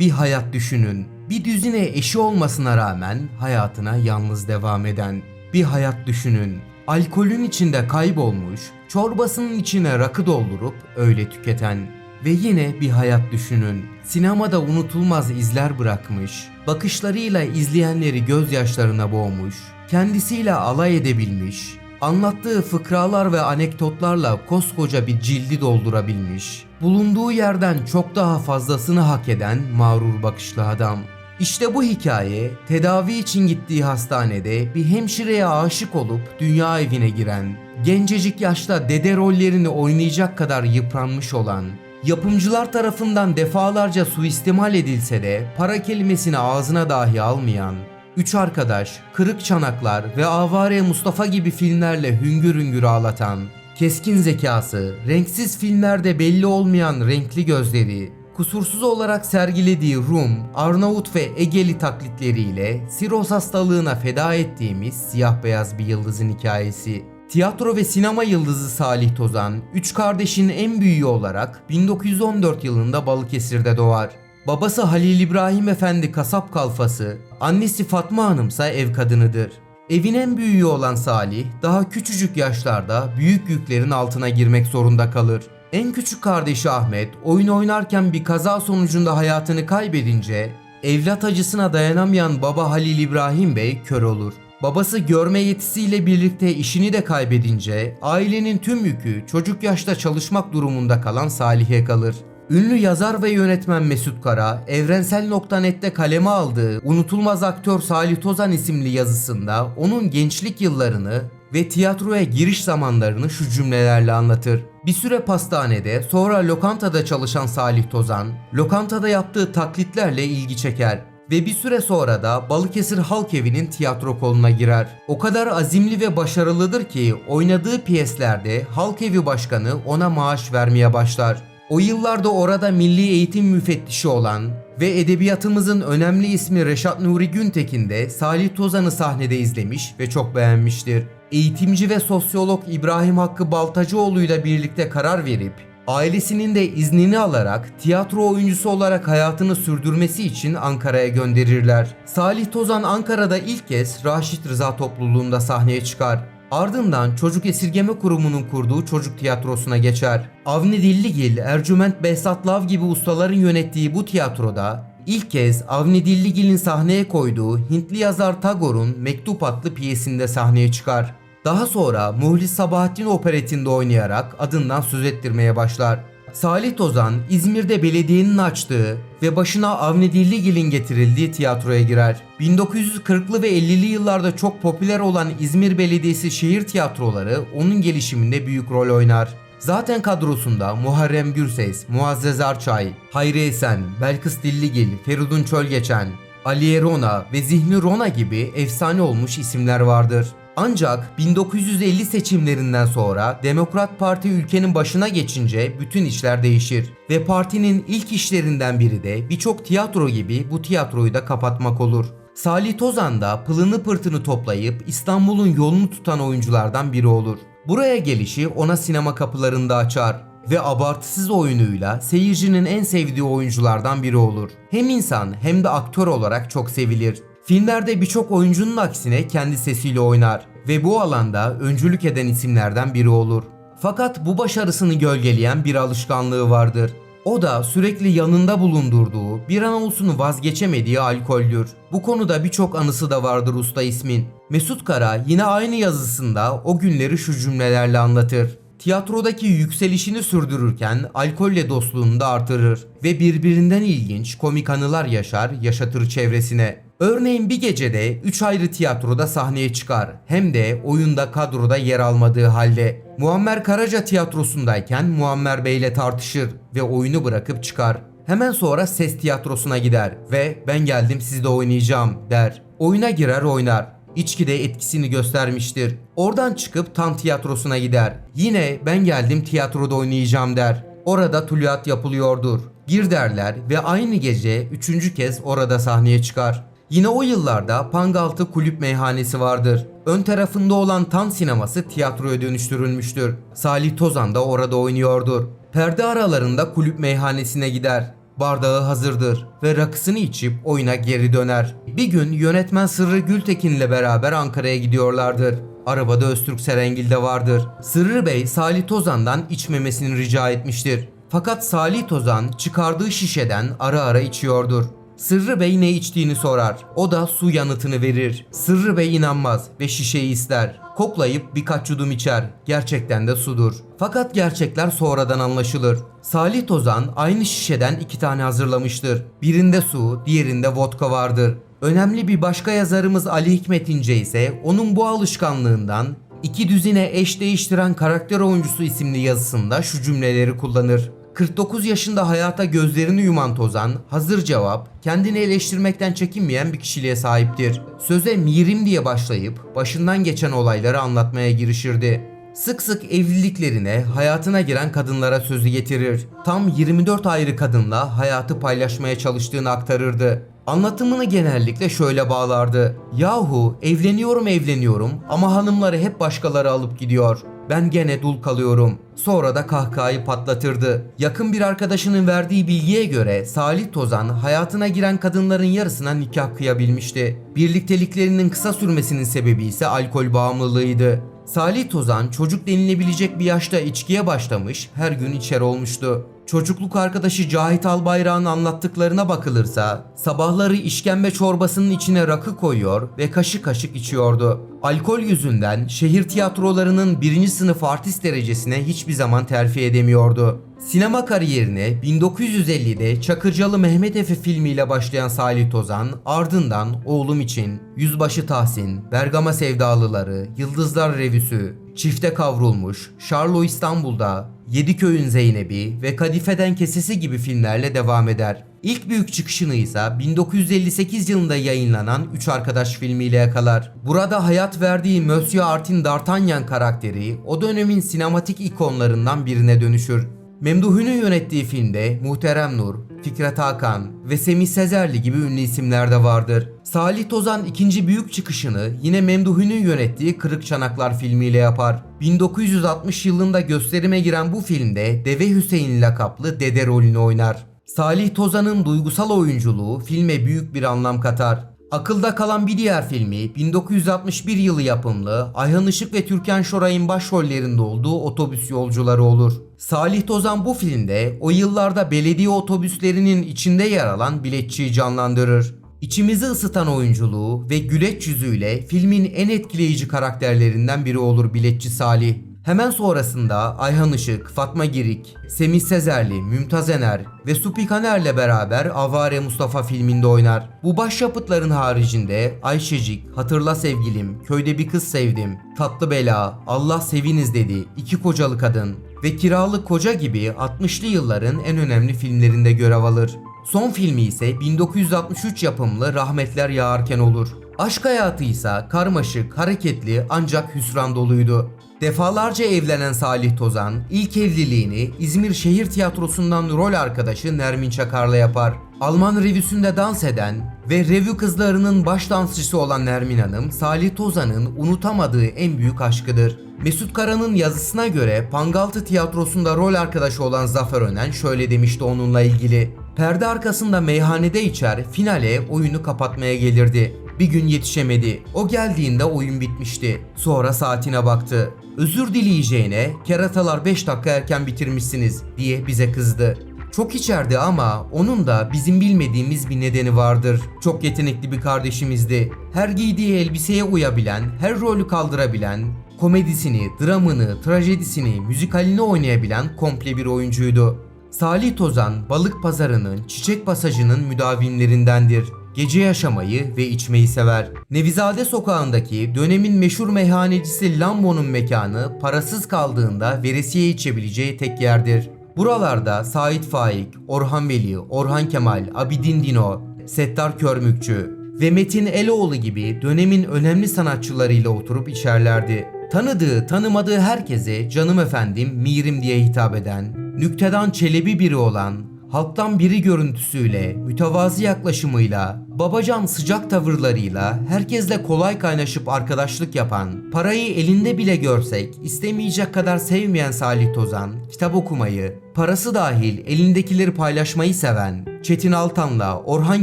Bir hayat düşünün. Bir düzine eşi olmasına rağmen hayatına yalnız devam eden. Bir hayat düşünün. Alkolün içinde kaybolmuş, çorbasının içine rakı doldurup öyle tüketen. Ve yine bir hayat düşünün. Sinemada unutulmaz izler bırakmış, bakışlarıyla izleyenleri gözyaşlarına boğmuş, kendisiyle alay edebilmiş, anlattığı fıkralar ve anekdotlarla koskoca bir cildi doldurabilmiş. Bulunduğu yerden çok daha fazlasını hak eden mağrur bakışlı adam. İşte bu hikaye tedavi için gittiği hastanede bir hemşireye aşık olup dünya evine giren, gencecik yaşta dede rollerini oynayacak kadar yıpranmış olan, yapımcılar tarafından defalarca suistimal edilse de para kelimesini ağzına dahi almayan, Üç arkadaş, Kırık Çanaklar ve Avare Mustafa gibi filmlerle hüngür hüngür ağlatan, keskin zekası, renksiz filmlerde belli olmayan renkli gözleri, kusursuz olarak sergilediği Rum, Arnavut ve Egeli taklitleriyle siroz hastalığına feda ettiğimiz siyah beyaz bir yıldızın hikayesi. Tiyatro ve sinema yıldızı Salih Tozan, üç kardeşin en büyüğü olarak 1914 yılında Balıkesir'de doğar. Babası Halil İbrahim Efendi kasap kalfası, annesi Fatma Hanımsa ev kadınıdır. Evin en büyüğü olan Salih, daha küçücük yaşlarda büyük yüklerin altına girmek zorunda kalır. En küçük kardeşi Ahmet, oyun oynarken bir kaza sonucunda hayatını kaybedince, evlat acısına dayanamayan baba Halil İbrahim Bey kör olur. Babası görme yetisiyle birlikte işini de kaybedince, ailenin tüm yükü çocuk yaşta çalışmak durumunda kalan Salih'e kalır. Ünlü yazar ve yönetmen Mesut Kara, Evrensel.net'te kaleme aldığı unutulmaz aktör Salih Tozan isimli yazısında onun gençlik yıllarını ve tiyatroya giriş zamanlarını şu cümlelerle anlatır. Bir süre pastanede, sonra lokantada çalışan Salih Tozan, lokantada yaptığı taklitlerle ilgi çeker ve bir süre sonra da Balıkesir Halk Evi'nin tiyatro koluna girer. O kadar azimli ve başarılıdır ki oynadığı piyeslerde Halk Evi Başkanı ona maaş vermeye başlar. O yıllarda orada milli eğitim müfettişi olan ve edebiyatımızın önemli ismi Reşat Nuri Güntekin de Salih Tozan'ı sahnede izlemiş ve çok beğenmiştir. Eğitimci ve sosyolog İbrahim Hakkı Baltacıoğlu ile birlikte karar verip ailesinin de iznini alarak tiyatro oyuncusu olarak hayatını sürdürmesi için Ankara'ya gönderirler. Salih Tozan Ankara'da ilk kez Raşit Rıza topluluğunda sahneye çıkar. Ardından Çocuk Esirgeme Kurumu'nun kurduğu çocuk tiyatrosuna geçer. Avni Dilligil, Ercüment Behzat Lav gibi ustaların yönettiği bu tiyatroda ilk kez Avni Dilligil'in sahneye koyduğu Hintli yazar Tagore'un Mektup adlı piyesinde sahneye çıkar. Daha sonra Muhlis Sabahattin operetinde oynayarak adından söz ettirmeye başlar. Salih Tozan İzmir'de belediyenin açtığı ve başına Avni Dilligil'in getirildiği tiyatroya girer. 1940'lı ve 50'li yıllarda çok popüler olan İzmir Belediyesi şehir tiyatroları onun gelişiminde büyük rol oynar. Zaten kadrosunda Muharrem Gürses, Muazzez Arçay, Hayri Esen, Belkıs Dilligil, Feridun Çölgeçen, Aliye Rona ve Zihni Rona gibi efsane olmuş isimler vardır. Ancak 1950 seçimlerinden sonra Demokrat Parti ülkenin başına geçince bütün işler değişir ve partinin ilk işlerinden biri de birçok tiyatro gibi bu tiyatroyu da kapatmak olur. Salih Tozan da pılını pırtını toplayıp İstanbul'un yolunu tutan oyunculardan biri olur. Buraya gelişi ona sinema kapılarında açar ve abartısız oyunuyla seyircinin en sevdiği oyunculardan biri olur. Hem insan hem de aktör olarak çok sevilir. Filmlerde birçok oyuncunun aksine kendi sesiyle oynar ve bu alanda öncülük eden isimlerden biri olur. Fakat bu başarısını gölgeleyen bir alışkanlığı vardır. O da sürekli yanında bulundurduğu, bir an olsun vazgeçemediği alkoldür. Bu konuda birçok anısı da vardır usta ismin. Mesut Kara yine aynı yazısında o günleri şu cümlelerle anlatır. Tiyatrodaki yükselişini sürdürürken alkolle dostluğunu da artırır ve birbirinden ilginç komik anılar yaşar, yaşatır çevresine. Örneğin bir gecede 3 ayrı tiyatroda sahneye çıkar. Hem de oyunda kadroda yer almadığı halde. Muammer Karaca tiyatrosundayken Muammer Bey ile tartışır ve oyunu bırakıp çıkar. Hemen sonra ses tiyatrosuna gider ve ben geldim sizde oynayacağım der. Oyuna girer oynar. İçki de etkisini göstermiştir. Oradan çıkıp Tan tiyatrosuna gider. Yine ben geldim tiyatroda oynayacağım der. Orada tuluat yapılıyordur. Gir derler ve aynı gece üçüncü kez orada sahneye çıkar. Yine o yıllarda Pangaltı Kulüp Meyhanesi vardır. Ön tarafında olan Tan sineması tiyatroya dönüştürülmüştür. Salih Tozan da orada oynuyordur. Perde aralarında kulüp meyhanesine gider. Bardağı hazırdır ve rakısını içip oyuna geri döner. Bir gün yönetmen Sırrı Gültekin ile beraber Ankara'ya gidiyorlardır. Arabada Öztürk Serengil de vardır. Sırrı Bey Salih Tozan'dan içmemesini rica etmiştir. Fakat Salih Tozan çıkardığı şişeden ara ara içiyordur. Sırrı Bey ne içtiğini sorar. O da su yanıtını verir. Sırrı Bey inanmaz ve şişeyi ister. Koklayıp birkaç yudum içer. Gerçekten de sudur. Fakat gerçekler sonradan anlaşılır. Salih Tozan aynı şişeden iki tane hazırlamıştır. Birinde su, diğerinde vodka vardır. Önemli bir başka yazarımız Ali Hikmet İnce ise onun bu alışkanlığından iki düzine eş değiştiren karakter oyuncusu isimli yazısında şu cümleleri kullanır. 49 yaşında hayata gözlerini yuman Tozan, hazır cevap, kendini eleştirmekten çekinmeyen bir kişiliğe sahiptir. Söze mirim diye başlayıp başından geçen olayları anlatmaya girişirdi. Sık sık evliliklerine, hayatına giren kadınlara sözü getirir. Tam 24 ayrı kadınla hayatı paylaşmaya çalıştığını aktarırdı. Anlatımını genellikle şöyle bağlardı. Yahu evleniyorum evleniyorum ama hanımları hep başkaları alıp gidiyor. Ben gene dul kalıyorum. Sonra da kahkahayı patlatırdı. Yakın bir arkadaşının verdiği bilgiye göre Salih Tozan hayatına giren kadınların yarısına nikah kıyabilmişti. Birlikteliklerinin kısa sürmesinin sebebi ise alkol bağımlılığıydı. Salih Tozan çocuk denilebilecek bir yaşta içkiye başlamış, her gün içer olmuştu. Çocukluk arkadaşı Cahit Albayrak'ın anlattıklarına bakılırsa sabahları işkembe çorbasının içine rakı koyuyor ve kaşık kaşık içiyordu. Alkol yüzünden şehir tiyatrolarının birinci sınıf artist derecesine hiçbir zaman terfi edemiyordu. Sinema kariyerine 1950'de Çakırcalı Mehmet Efe filmiyle başlayan Salih Tozan ardından Oğlum için, Yüzbaşı Tahsin, Bergama Sevdalıları, Yıldızlar Revüsü, Çifte Kavrulmuş, Şarlo İstanbul'da, Yediköy'ün Zeynep'i ve Kadifeden Kesesi gibi filmlerle devam eder. İlk büyük çıkışını ise 1958 yılında yayınlanan Üç Arkadaş filmiyle yakalar. Burada hayat verdiği Monsieur Artin D'Artagnan karakteri o dönemin sinematik ikonlarından birine dönüşür. Memduh'un yönettiği filmde Muhterem Nur, Fikret Hakan ve Semih Sezerli gibi ünlü isimler de vardır. Salih Tozan ikinci büyük çıkışını yine Memduh'un yönettiği Kırık Çanaklar filmiyle yapar. 1960 yılında gösterime giren bu filmde Deve Hüseyin lakaplı dede rolünü oynar. Salih Tozan'ın duygusal oyunculuğu filme büyük bir anlam katar. Akılda kalan bir diğer filmi 1961 yılı yapımlı Ayhan Işık ve Türkan Şoray'ın başrollerinde olduğu Otobüs Yolcuları olur. Salih Tozan bu filmde o yıllarda belediye otobüslerinin içinde yer alan biletçiyi canlandırır. İçimizi ısıtan oyunculuğu ve güleç yüzüyle filmin en etkileyici karakterlerinden biri olur biletçi Salih. Hemen sonrasında Ayhan Işık, Fatma Girik, Semih Sezerli, Mümtaz Ener ve Supi Kaner'le beraber Avare Mustafa filminde oynar. Bu başyapıtların haricinde Ayşecik, Hatırla Sevgilim, Köyde Bir Kız Sevdim, Tatlı Bela, Allah Seviniz dedi, İki Kocalı Kadın ve Kiralık Koca gibi 60'lı yılların en önemli filmlerinde görev alır. Son filmi ise 1963 yapımlı Rahmetler Yağarken olur. Aşk hayatı ise karmaşık, hareketli ancak hüsran doluydu. Defalarca evlenen Salih Tozan ilk evliliğini İzmir Şehir Tiyatrosu'ndan rol arkadaşı Nermin Çakar'la yapar. Alman revüsünde dans eden ve revü kızlarının baş dansçısı olan Nermin Hanım, Salih Tozan'ın unutamadığı en büyük aşkıdır. Mesut Kara'nın yazısına göre Pangaltı Tiyatrosu'nda rol arkadaşı olan Zafer Önen şöyle demişti onunla ilgili. Perde arkasında meyhanede içer, finale oyunu kapatmaya gelirdi. Bir gün yetişemedi. O geldiğinde oyun bitmişti. Sonra saatine baktı. Özür dileyeceğine keratalar 5 dakika erken bitirmişsiniz diye bize kızdı. Çok içerdi ama onun da bizim bilmediğimiz bir nedeni vardır. Çok yetenekli bir kardeşimizdi. Her giydiği elbiseye uyabilen, her rolü kaldırabilen, komedisini, dramını, trajedisini, müzikalini oynayabilen komple bir oyuncuydu. Salih Tozan, balık pazarının, çiçek pasajının müdavimlerindendir. Gece yaşamayı ve içmeyi sever. Nevizade sokağındaki dönemin meşhur meyhanecisi Lambo'nun mekanı parasız kaldığında veresiye içebileceği tek yerdir. Buralarda Sait Faik, Orhan Veli, Orhan Kemal, Abidin Dino, Settar Körmükçü ve Metin Eloğlu gibi dönemin önemli sanatçılarıyla oturup içerlerdi. Tanıdığı, tanımadığı herkese canım efendim, mirim diye hitap eden, nükteden çelebi biri olan, halktan biri görüntüsüyle, mütevazi yaklaşımıyla, babacan sıcak tavırlarıyla herkesle kolay kaynaşıp arkadaşlık yapan, parayı elinde bile görsek istemeyecek kadar sevmeyen Salih Tozan, kitap okumayı, parası dahil elindekileri paylaşmayı seven, Çetin Altan'la, Orhan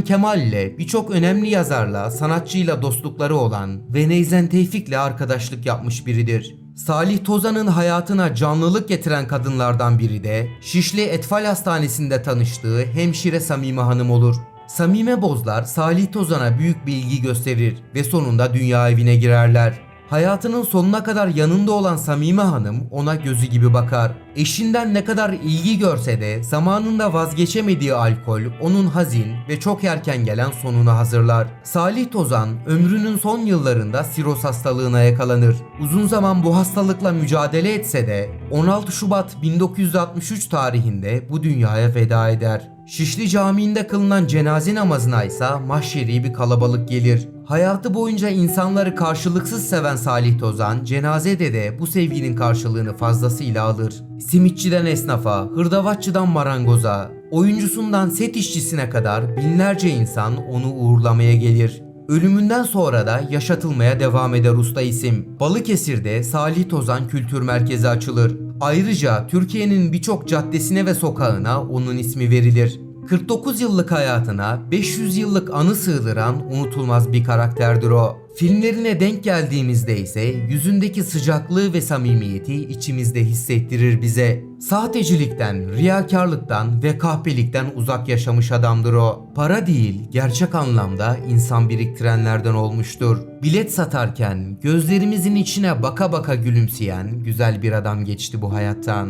Kemal'le, birçok önemli yazarla, sanatçıyla dostlukları olan ve Neyzen Tevfik'le arkadaşlık yapmış biridir. Salih Tozan'ın hayatına canlılık getiren kadınlardan biri de Şişli Etfal Hastanesi'nde tanıştığı hemşire Samime Hanım olur. Samime Bozlar Salih Tozan'a büyük bir ilgi gösterir ve sonunda dünya evine girerler. Hayatının sonuna kadar yanında olan Samime Hanım ona gözü gibi bakar. Eşinden ne kadar ilgi görse de zamanında vazgeçemediği alkol onun hazin ve çok erken gelen sonunu hazırlar. Salih Tozan ömrünün son yıllarında siroz hastalığına yakalanır. Uzun zaman bu hastalıkla mücadele etse de 16 Şubat 1963 tarihinde bu dünyaya veda eder. Şişli Camii'nde kılınan cenaze namazına ise mahşeri bir kalabalık gelir. Hayatı boyunca insanları karşılıksız seven Salih Tozan, cenazede de bu sevginin karşılığını fazlasıyla alır. Simitçiden esnafa, hırdavatçıdan marangoza, oyuncusundan set işçisine kadar binlerce insan onu uğurlamaya gelir. Ölümünden sonra da yaşatılmaya devam eder usta isim. Balıkesir'de Salih Tozan Kültür Merkezi açılır. Ayrıca Türkiye'nin birçok caddesine ve sokağına onun ismi verilir. 49 yıllık hayatına 500 yıllık anı sığdıran unutulmaz bir karakterdir o. Filmlerine denk geldiğimizde ise yüzündeki sıcaklığı ve samimiyeti içimizde hissettirir bize. Sahtecilikten, riyakarlıktan ve kahpelikten uzak yaşamış adamdır o. Para değil, gerçek anlamda insan biriktirenlerden olmuştur. Bilet satarken gözlerimizin içine baka baka gülümseyen güzel bir adam geçti bu hayattan.